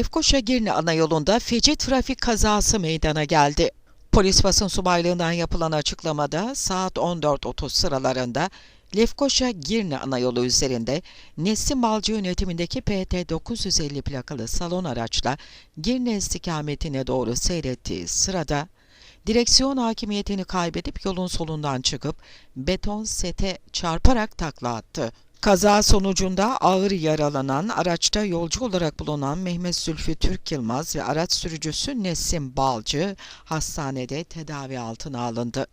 Lefkoşa Girne ana yolunda feci trafik kazası meydana geldi. Polis basın subaylığından yapılan açıklamada saat 14.30 sıralarında Lefkoşa Girne ana yolu üzerinde Nesim Balcı yönetimindeki PT 950 plakalı salon araçla Girne istikametine doğru seyrettiği sırada direksiyon hakimiyetini kaybedip yolun solundan çıkıp beton sete çarparak takla attı. Kaza sonucunda ağır yaralanan araçta yolcu olarak bulunan Mehmet Zülfü Türk Yılmaz ve araç sürücüsü Nesim Balcı hastanede tedavi altına alındı.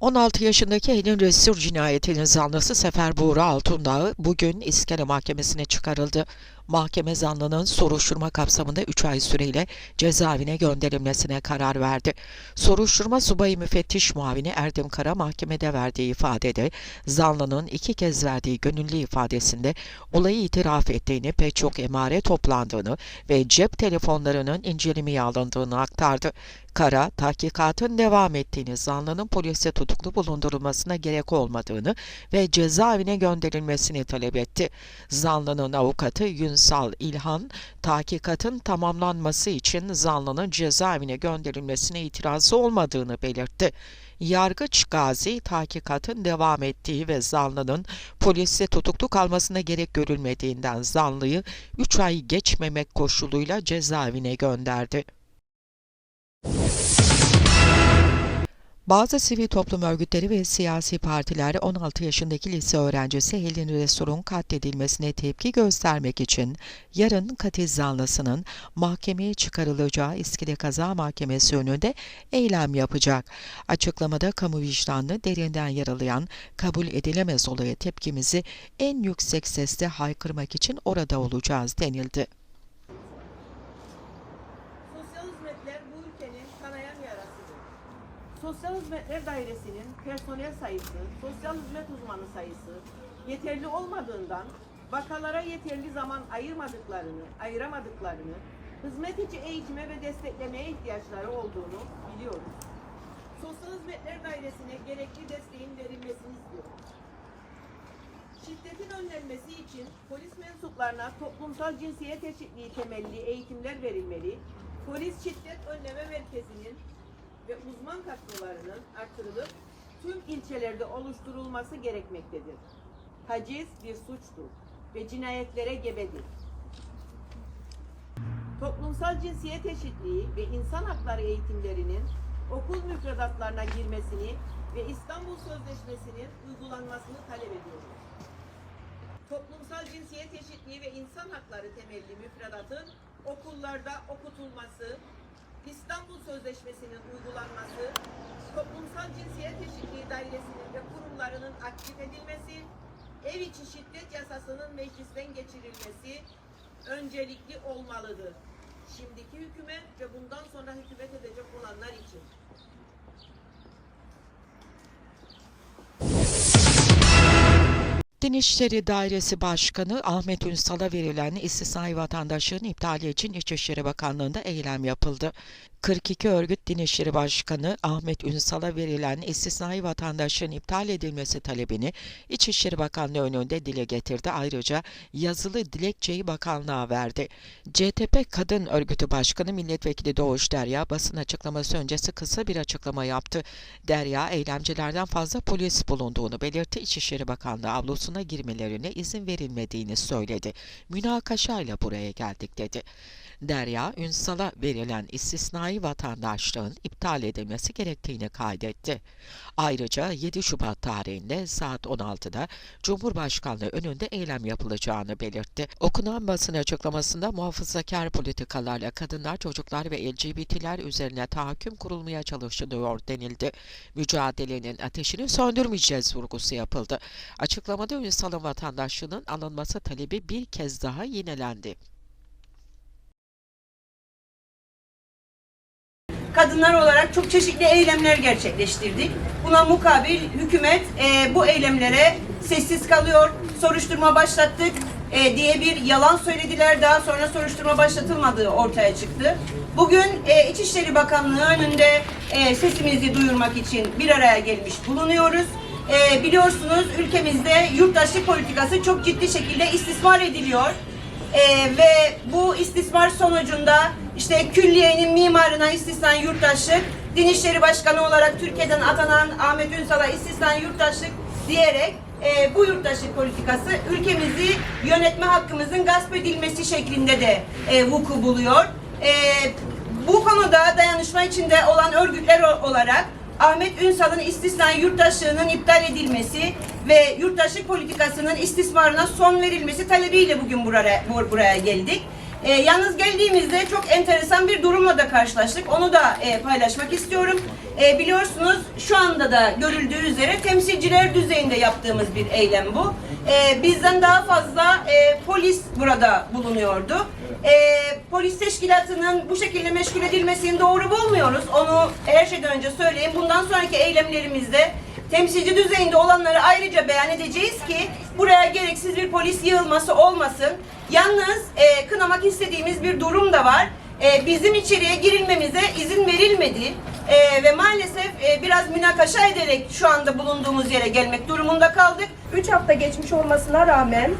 16 yaşındaki Helin Resur cinayetinin zanlısı Sefer Buğra Altundağ bugün İskele Mahkemesi'ne çıkarıldı. Mahkeme zanlının soruşturma kapsamında 3 ay süreyle cezaevine gönderilmesine karar verdi. Soruşturma subayı müfettiş muavini Erdem Kara mahkemede verdiği ifadede zanlının iki kez verdiği gönüllü ifadesinde olayı itiraf ettiğini, pek çok emare toplandığını ve cep telefonlarının incelemeye alındığını aktardı. Kara, tahkikatın devam ettiğini, zanlının polise tutuklu bulundurulmasına gerek olmadığını ve cezaevine gönderilmesini talep etti. Zanlının avukatı Yünsal İlhan, tahkikatın tamamlanması için zanlının cezaevine gönderilmesine itirazı olmadığını belirtti. Yargıç Gazi, tahkikatın devam ettiği ve zanlının poliste tutuklu kalmasına gerek görülmediğinden zanlıyı 3 ay geçmemek koşuluyla cezaevine gönderdi. Bazı sivil toplum örgütleri ve siyasi partiler 16 yaşındaki lise öğrencisi Helin Resur'un katledilmesine tepki göstermek için yarın katil zanlısının mahkemeye çıkarılacağı İskele Kaza Mahkemesi önünde eylem yapacak. Açıklamada kamu vicdanını derinden yaralayan kabul edilemez olaya tepkimizi en yüksek sesle haykırmak için orada olacağız denildi. Sosyal hizmetler bu ülkenin kanayan yarasıdır. Sosyal Hizmetler Dairesi'nin personel sayısı, sosyal hizmet uzmanı sayısı yeterli olmadığından vakalara yeterli zaman ayırmadıklarını, ayıramadıklarını, hizmet içi eğitime ve desteklemeye ihtiyaçları olduğunu biliyoruz. Sosyal Hizmetler Dairesi'ne gerekli desteğin verilmesini istiyoruz. Şiddetin önlenmesi için polis mensuplarına toplumsal cinsiyet eşitliği temelli eğitimler verilmeli, polis şiddet önleme merkezinin ve uzman kadrolarının artırılıp tüm ilçelerde oluşturulması gerekmektedir. Taciz bir suçtur ve cinayetlere gebedir. Toplumsal cinsiyet eşitliği ve insan hakları eğitimlerinin okul müfredatlarına girmesini ve İstanbul Sözleşmesi'nin uygulanmasını talep ediyoruz toplumsal cinsiyet eşitliği ve insan hakları temelli müfredatın okullarda okutulması, İstanbul Sözleşmesi'nin uygulanması, toplumsal cinsiyet eşitliği dairesinin ve kurumlarının aktif edilmesi, ev içi şiddet yasasının meclisten geçirilmesi öncelikli olmalıdır. Şimdiki hükümet ve bundan sonra hükümet edecek olanlar için. Din İşleri Dairesi Başkanı Ahmet Ünsal'a verilen istisnai vatandaşlığın iptali için İçişleri Bakanlığı'nda eylem yapıldı. 42 örgüt Din İşleri Başkanı Ahmet Ünsal'a verilen istisnai vatandaşlığın iptal edilmesi talebini İçişleri Bakanlığı önünde dile getirdi. Ayrıca yazılı dilekçeyi bakanlığa verdi. CTP Kadın Örgütü Başkanı Milletvekili Doğuş Derya basın açıklaması öncesi kısa bir açıklama yaptı. Derya eylemcilerden fazla polis bulunduğunu belirtti. İçişleri Bakanlığı avlusuna girmelerine izin verilmediğini söyledi. Münakaşayla buraya geldik dedi. Derya, Ünsal'a verilen istisnai vatandaşlığın iptal edilmesi gerektiğini kaydetti. Ayrıca 7 Şubat tarihinde saat 16'da Cumhurbaşkanlığı önünde eylem yapılacağını belirtti. Okunan basın açıklamasında muhafazakar politikalarla kadınlar, çocuklar ve LGBT'ler üzerine tahakküm kurulmaya çalışılıyor denildi. Mücadelenin ateşini söndürmeyeceğiz vurgusu yapıldı. Açıklamada Ünsal'ın vatandaşlığının alınması talebi bir kez daha yinelendi. kadınlar olarak çok çeşitli eylemler gerçekleştirdik. Buna mukabil hükümet e, bu eylemlere sessiz kalıyor, soruşturma başlattık e, diye bir yalan söylediler. Daha sonra soruşturma başlatılmadığı ortaya çıktı. Bugün e, İçişleri Bakanlığı önünde e, sesimizi duyurmak için bir araya gelmiş bulunuyoruz. E, biliyorsunuz ülkemizde yurttaşlık politikası çok ciddi şekilde istismar ediliyor. E, ve bu istismar sonucunda işte külliyenin mimarına istisna yurttaşlık, Din İşleri Başkanı olarak Türkiye'den atanan Ahmet Ünsal'a istisna yurttaşlık diyerek e, bu yurttaşlık politikası ülkemizi yönetme hakkımızın gasp edilmesi şeklinde de e, vuku buluyor. E, bu konuda dayanışma içinde olan örgütler olarak Ahmet Ünsal'ın istisnai yurttaşlığının iptal edilmesi ve yurttaşlık politikasının istismarına son verilmesi talebiyle bugün buraya, bur- buraya geldik. E, yalnız geldiğimizde çok enteresan bir durumla da karşılaştık. Onu da e, paylaşmak istiyorum. E, biliyorsunuz şu anda da görüldüğü üzere temsilciler düzeyinde yaptığımız bir eylem bu. E, bizden daha fazla e, polis burada bulunuyordu. E, polis teşkilatının bu şekilde meşgul edilmesini doğru bulmuyoruz. Onu her şeyden önce söyleyeyim. Bundan sonraki eylemlerimizde temsilci düzeyinde olanları ayrıca beyan edeceğiz ki buraya gereksiz bir polis yığılması olmasın. Yalnız e, kınamak istediğimiz bir durum da var. E, bizim içeriye girilmemize izin verilmedi E, ve maalesef e, biraz münakaşa ederek şu anda bulunduğumuz yere gelmek durumunda kaldık. 3 hafta geçmiş olmasına rağmen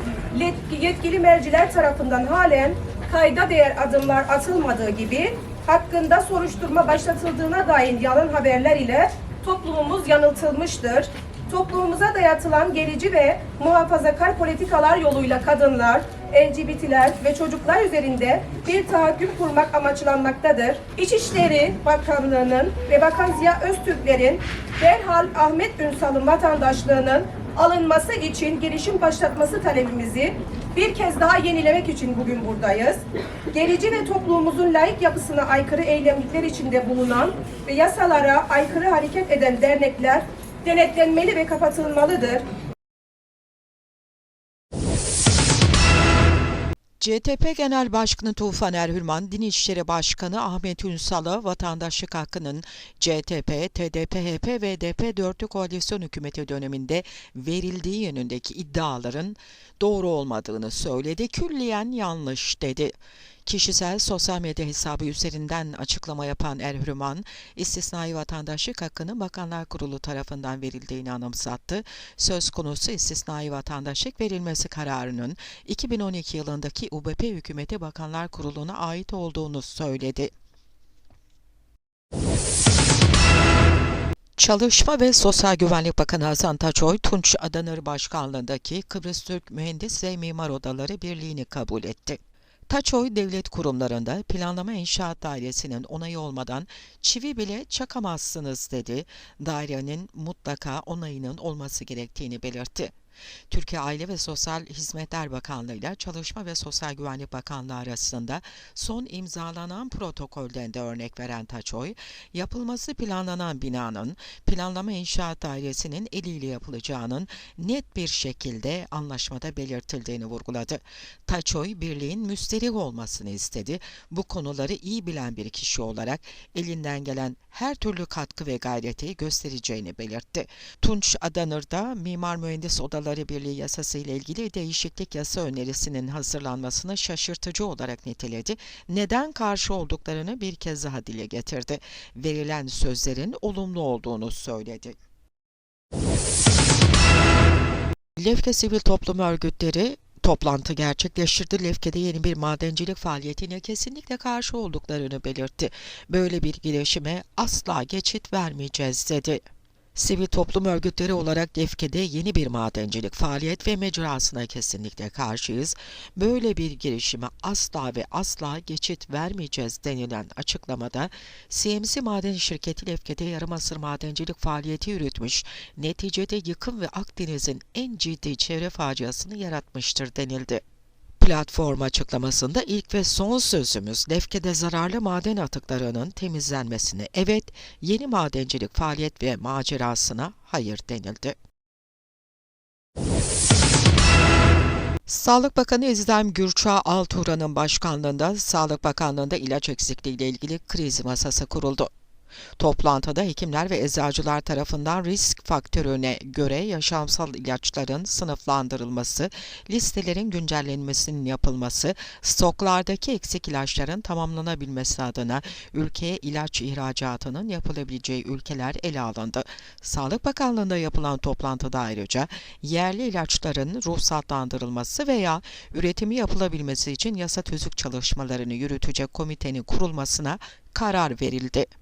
yetkili merciler tarafından halen kayda değer adımlar atılmadığı gibi hakkında soruşturma başlatıldığına dair yalan haberler ile toplumumuz yanıltılmıştır. Toplumumuza dayatılan gerici ve muhafazakar politikalar yoluyla kadınlar, LGBT'ler ve çocuklar üzerinde bir tahakküm kurmak amaçlanmaktadır. İçişleri Bakanlığı'nın ve Bakan Ziya Öztürkler'in derhal Ahmet Ünsal'ın vatandaşlığının alınması için girişim başlatması talebimizi bir kez daha yenilemek için bugün buradayız. Gerici ve toplumumuzun layık yapısına aykırı eylemlikler içinde bulunan ve yasalara aykırı hareket eden dernekler denetlenmeli ve kapatılmalıdır. CTP Genel Başkanı Tufan Erhürman, Din İşleri Başkanı Ahmet Ünsal'a vatandaşlık hakkının CTP, TDP-HP ve DP dörtlü koalisyon hükümeti döneminde verildiği yönündeki iddiaların doğru olmadığını söyledi. Külliyen yanlış dedi. Kişisel sosyal medya hesabı üzerinden açıklama yapan Erhürman, istisnai vatandaşlık hakkının Bakanlar Kurulu tarafından verildiğini anımsattı. Söz konusu istisnai vatandaşlık verilmesi kararının 2012 yılındaki UBP hükümeti Bakanlar Kurulu'na ait olduğunu söyledi. Çalışma ve Sosyal Güvenlik Bakanı Hasan Taçoy, Tunç Adanır Başkanlığındaki Kıbrıs Türk Mühendis ve Mimar Odaları Birliği'ni kabul etti. Taçoy devlet kurumlarında planlama inşaat dairesinin onayı olmadan çivi bile çakamazsınız dedi. Dairenin mutlaka onayının olması gerektiğini belirtti. Türkiye Aile ve Sosyal Hizmetler Bakanlığı ile Çalışma ve Sosyal Güvenlik Bakanlığı arasında son imzalanan protokolden de örnek veren Taçoy, yapılması planlanan binanın planlama inşaat dairesinin eliyle yapılacağının net bir şekilde anlaşmada belirtildiğini vurguladı. Taçoy, birliğin müsterih olmasını istedi. Bu konuları iyi bilen bir kişi olarak elinden gelen her türlü katkı ve gayreti göstereceğini belirtti. Tunç Adanır'da Mimar Mühendis Odaları Birliği yasası ile ilgili değişiklik yasa önerisinin hazırlanmasını şaşırtıcı olarak niteledi. Neden karşı olduklarını bir kez daha dile getirdi. Verilen sözlerin olumlu olduğunu söyledi. Lefke Sivil Toplum Örgütleri toplantı gerçekleştirdi. Lefke'de yeni bir madencilik faaliyetine kesinlikle karşı olduklarını belirtti. Böyle bir girişime asla geçit vermeyeceğiz dedi. Sivil toplum örgütleri olarak Lefke'de yeni bir madencilik faaliyet ve mecrasına kesinlikle karşıyız. Böyle bir girişime asla ve asla geçit vermeyeceğiz denilen açıklamada CMC Maden Şirketi Lefke'de yarımasır madencilik faaliyeti yürütmüş, neticede yıkım ve Akdeniz'in en ciddi çevre faciasını yaratmıştır denildi. Platform açıklamasında ilk ve son sözümüz Lefke'de zararlı maden atıklarının temizlenmesine evet, yeni madencilik faaliyet ve macerasına hayır denildi. Sağlık Bakanı İzdem Gürçağ Altuğra'nın başkanlığında Sağlık Bakanlığı'nda ilaç eksikliği ile ilgili kriz masası kuruldu. Toplantıda hekimler ve eczacılar tarafından risk faktörüne göre yaşamsal ilaçların sınıflandırılması, listelerin güncellenmesinin yapılması, stoklardaki eksik ilaçların tamamlanabilmesi adına ülkeye ilaç ihracatının yapılabileceği ülkeler ele alındı. Sağlık Bakanlığı'nda yapılan toplantıda ayrıca yerli ilaçların ruhsatlandırılması veya üretimi yapılabilmesi için yasa tüzük çalışmalarını yürütecek komitenin kurulmasına karar verildi.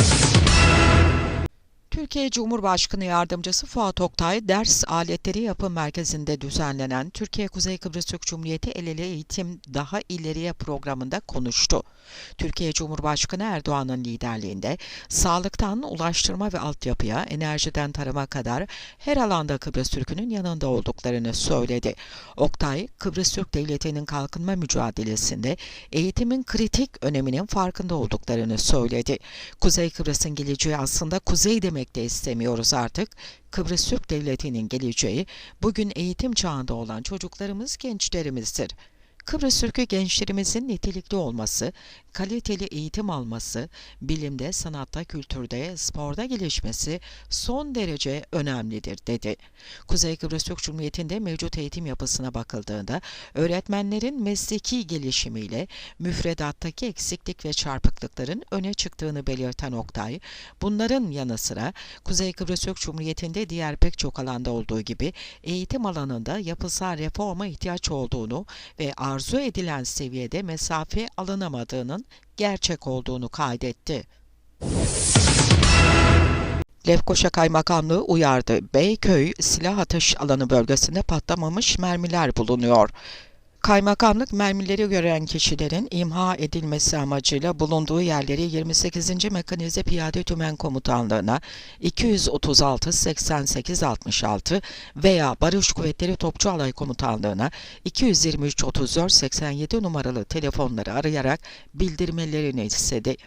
Türkiye Cumhurbaşkanı Yardımcısı Fuat Oktay, ders aletleri yapım merkezinde düzenlenen Türkiye Kuzey Kıbrıs Türk Cumhuriyeti El Ele Eğitim Daha İleriye programında konuştu. Türkiye Cumhurbaşkanı Erdoğan'ın liderliğinde sağlıktan ulaştırma ve altyapıya, enerjiden tarıma kadar her alanda Kıbrıs Türk'ünün yanında olduklarını söyledi. Oktay, Kıbrıs Türk Devleti'nin kalkınma mücadelesinde eğitimin kritik öneminin farkında olduklarını söyledi. Kuzey Kıbrıs'ın geleceği aslında kuzey demek de istemiyoruz artık. Kıbrıs Türk Devleti'nin geleceği bugün eğitim çağında olan çocuklarımız, gençlerimizdir. Kıbrıs Türk'ü gençlerimizin nitelikli olması, kaliteli eğitim alması, bilimde, sanatta, kültürde, sporda gelişmesi son derece önemlidir dedi. Kuzey Kıbrıs Türk Cumhuriyeti'nde mevcut eğitim yapısına bakıldığında öğretmenlerin mesleki gelişimiyle müfredattaki eksiklik ve çarpıklıkların öne çıktığını belirten Oktay, bunların yanı sıra Kuzey Kıbrıs Türk Cumhuriyeti'nde diğer pek çok alanda olduğu gibi eğitim alanında yapısal reforma ihtiyaç olduğunu ve arzu edilen seviyede mesafe alınamadığının gerçek olduğunu kaydetti. Lefkoşa Kaymakamlığı uyardı. Beyköy silah atış alanı bölgesinde patlamamış mermiler bulunuyor. Kaymakamlık mermileri gören kişilerin imha edilmesi amacıyla bulunduğu yerleri 28. Mekanize Piyade Tümen Komutanlığı'na 236 88 66 veya Barış Kuvvetleri Topçu Alay Komutanlığı'na 223 34 87 numaralı telefonları arayarak bildirmelerini istedi.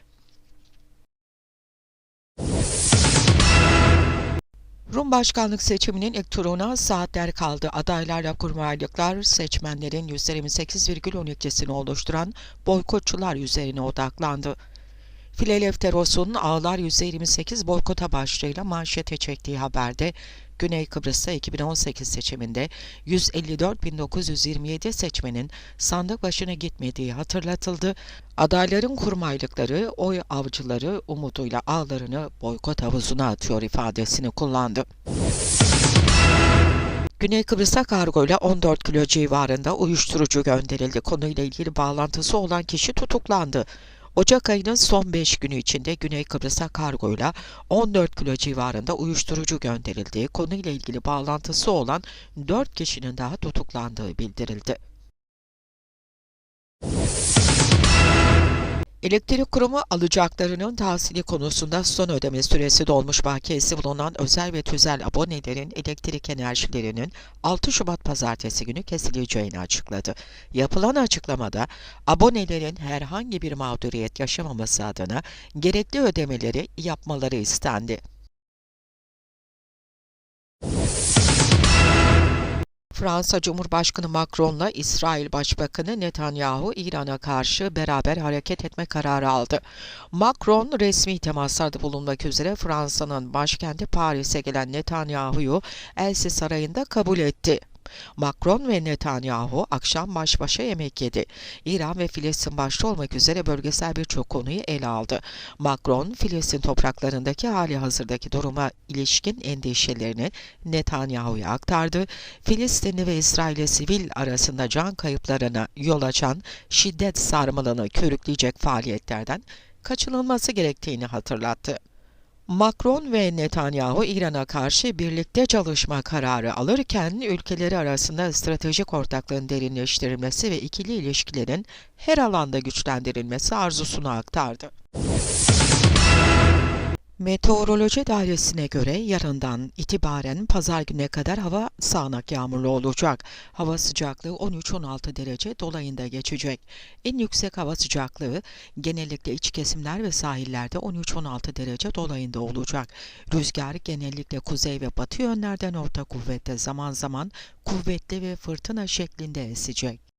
Rum başkanlık seçiminin ilk turuna saatler kaldı. Adaylarla kurmaylıklar seçmenlerin %28,12'sini oluşturan boykotçular üzerine odaklandı. Filelefteros'un ağlar %28 boykota başlığıyla manşete çektiği haberde Güney Kıbrıs'ta 2018 seçiminde 154.927 seçmenin sandık başına gitmediği hatırlatıldı. Adayların kurmaylıkları, oy avcıları umuduyla ağlarını boykot havuzuna atıyor ifadesini kullandı. Güney Kıbrıs'a kargoyla 14 kilo civarında uyuşturucu gönderildi. Konuyla ilgili bağlantısı olan kişi tutuklandı. Ocak ayının son 5 günü içinde Güney Kıbrıs'a kargoyla 14 kilo civarında uyuşturucu gönderildiği konuyla ilgili bağlantısı olan 4 kişinin daha tutuklandığı bildirildi. Elektrik kurumu alacaklarının tahsili konusunda son ödeme süresi dolmuş bakiyesi bulunan özel ve tüzel abonelerin elektrik enerjilerinin 6 Şubat pazartesi günü kesileceğini açıkladı. Yapılan açıklamada abonelerin herhangi bir mağduriyet yaşamaması adına gerekli ödemeleri yapmaları istendi. Fransa Cumhurbaşkanı Macron'la İsrail Başbakanı Netanyahu İran'a karşı beraber hareket etme kararı aldı. Macron resmi temaslarda bulunmak üzere Fransa'nın başkenti Paris'e gelen Netanyahu'yu Elsi Sarayı'nda kabul etti. Macron ve Netanyahu akşam baş başa yemek yedi. İran ve Filistin başta olmak üzere bölgesel birçok konuyu ele aldı. Macron, Filistin topraklarındaki hali hazırdaki duruma ilişkin endişelerini Netanyahu'ya aktardı. Filistinli ve İsrail'e sivil arasında can kayıplarına yol açan şiddet sarmalını körükleyecek faaliyetlerden kaçınılması gerektiğini hatırlattı. Macron ve Netanyahu İran'a karşı birlikte çalışma kararı alırken ülkeleri arasında stratejik ortaklığın derinleştirilmesi ve ikili ilişkilerin her alanda güçlendirilmesi arzusunu aktardı. Meteoroloji Dairesi'ne göre yarından itibaren pazar gününe kadar hava sağanak yağmurlu olacak. Hava sıcaklığı 13-16 derece dolayında geçecek. En yüksek hava sıcaklığı genellikle iç kesimler ve sahillerde 13-16 derece dolayında olacak. Rüzgar genellikle kuzey ve batı yönlerden orta kuvvette zaman zaman kuvvetli ve fırtına şeklinde esecek.